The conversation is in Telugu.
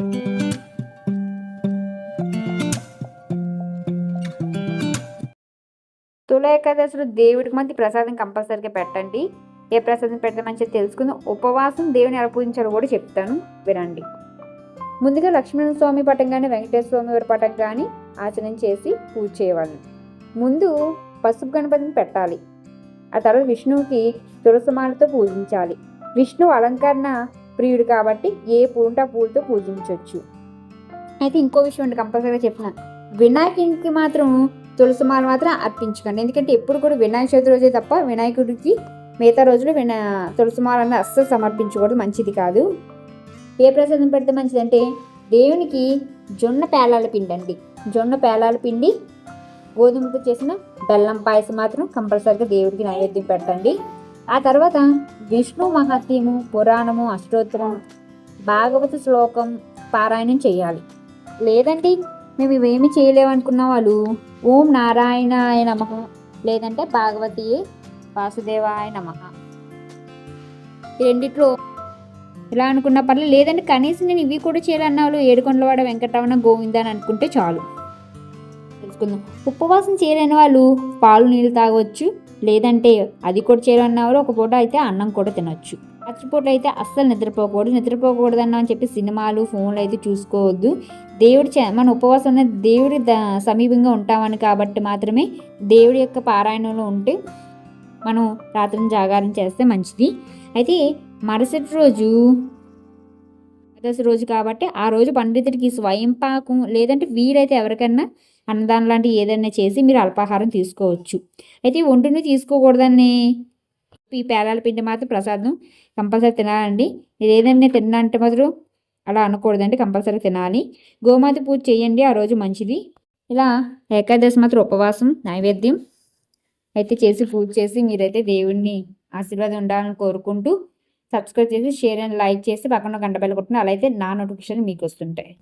తుల ఏకాదశిలో దేవుడికి మంది ప్రసాదం కంపల్సరీగా పెట్టండి. ఏ ప్రసాదం పెడితే మంచిది తెలుసుకుందాం. ఉపవాసం దేవుని ఎలా పూజించాలో కూడా చెప్తాను. వినండి. ముందుగా లక్ష్మణ స్వామి పటం కానీ వెంకటేశ్వర స్వామి వారి పటం కానీ ఆచరణ చేసి పూజ చేయవాలి ముందు పసుపు గణపతిని పెట్టాలి. ఆ తర్వాత విష్ణువుకి తులసమాలతో పూజించాలి. విష్ణు అలంకరణ ప్రియుడు కాబట్టి ఏ పూలు ఉంటే ఆ పూలతో పూజించవచ్చు అయితే ఇంకో విషయం అండి కంపల్సరీగా చెప్పిన. వినాయకునికి మాత్రం తులసి మాల మాత్రం అర్పించకండి. ఎందుకంటే ఎప్పుడు కూడా వినాయక చవితి రోజే తప్ప వినాయకుడికి మిగతా రోజులు వినా తులసిమాల అనేది అస్సలు సమర్పించకూడదు మంచిది కాదు. ఏ ప్రసాదం పెడితే మంచిదంటే దేవునికి జొన్న పేలాల పిండి అండి. జొన్న పేలాల పిండి గోధుమతో చేసిన బెల్లం పాయసం మాత్రం కంపల్సరీగా దేవుడికి నైవేద్యం పెట్టండి. ఆ తర్వాత విష్ణు మహాత్మ్యము పురాణము అష్టోత్తరం భాగవత శ్లోకం పారాయణం చేయాలి. లేదండి మేము ఇవేమి చేయలేమనుకున్న వాళ్ళు ఓం నారాయణాయ నమ లేదంటే భాగవతి వాసుదేవాయ నమ. రెండిట్లో ఇలా అనుకున్న పర్లేదు లేదంటే కనీసం నేను ఇవి కూడా చేయాలన్న వాళ్ళు ఏడుకొండలవాడ వెంకటరమణ గోవింద అని అనుకుంటే చాలు. తెలుసుకుందాం. ఉపవాసం చేయలేని వాళ్ళు పాలు నీళ్ళు తాగవచ్చు లేదంటే అది కూడా చేయాలన్నవారు వాళ్ళు ఒక పూట అయితే అన్నం కూడా తినొచ్చు. రాత్రిపూట అయితే అస్సలు నిద్రపోకూడదు. నిద్రపోకూడదు అన్న అని చెప్పి సినిమాలు ఫోన్లు అయితే చూసుకోవద్దు. దేవుడి మన ఉపవాసం అనేది దేవుడి ద సమీపంగా ఉంటామని కాబట్టి మాత్రమే దేవుడి యొక్క పారాయణంలో ఉంటే మనం రాత్రిని జాగారం చేస్తే మంచిది. అయితే మరుసటి రోజు ఏకాదశి రోజు కాబట్టి ఆ రోజు పండితుడికి స్వయం పాకం లేదంటే వీలైతే ఎవరికైనా అన్నదానం లాంటివి ఏదైనా చేసి మీరు అల్పాహారం తీసుకోవచ్చు. అయితే ఒంటిని తీసుకోకూడదని ఈ పేలాల పిండి మాత్రం ప్రసాదం కంపల్సరీ తినాలండి. మీరు ఏదైనా తిన్నా అంటే మాత్రం అలా అనకూడదండి కంపల్సరీ తినాలి. గోమాత పూజ చేయండి ఆ రోజు మంచిది. ఇలా ఏకాదశి మాత్రం ఉపవాసం నైవేద్యం అయితే చేసి పూజ చేసి మీరైతే దేవుడిని ఆశీర్వాదం ఉండాలని కోరుకుంటూ సబ్స్క్రైబ్ చేసి షేర్ అండ్ లైక్ చేసి పక్కన గంట బెల్ల కొట్టిన అలా అయితే నా నోటిఫికేషన్ మీకు వస్తుంటాయి.